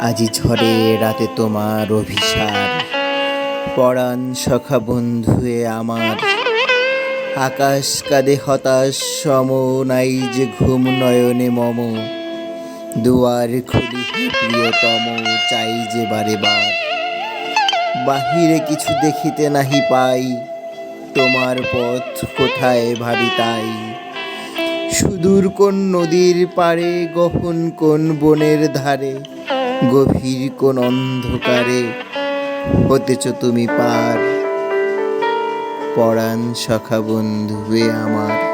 আজি ঝড়ে রাতে তোমার অভিসার পরাণ সখা বন্ধুয়ে আমার, আকাশ কাঁদে হতাশ সম নাই যে ঘুম নয়নে মম। দুয়ার খুলি প্রিয়তম, চাই যে বারে বার। বাহিরে কিছু দেখিতে নাহি পাই, তোমার পথ কোথায় ভাবি তাই। সুদূর কোন নদীর পাড়ে, গহন কোন বনের ধারে গভীর কোন অন্ধকারে হতেছ তুমি পার। পড়ান সখা বন্ধু হয়ে আমার।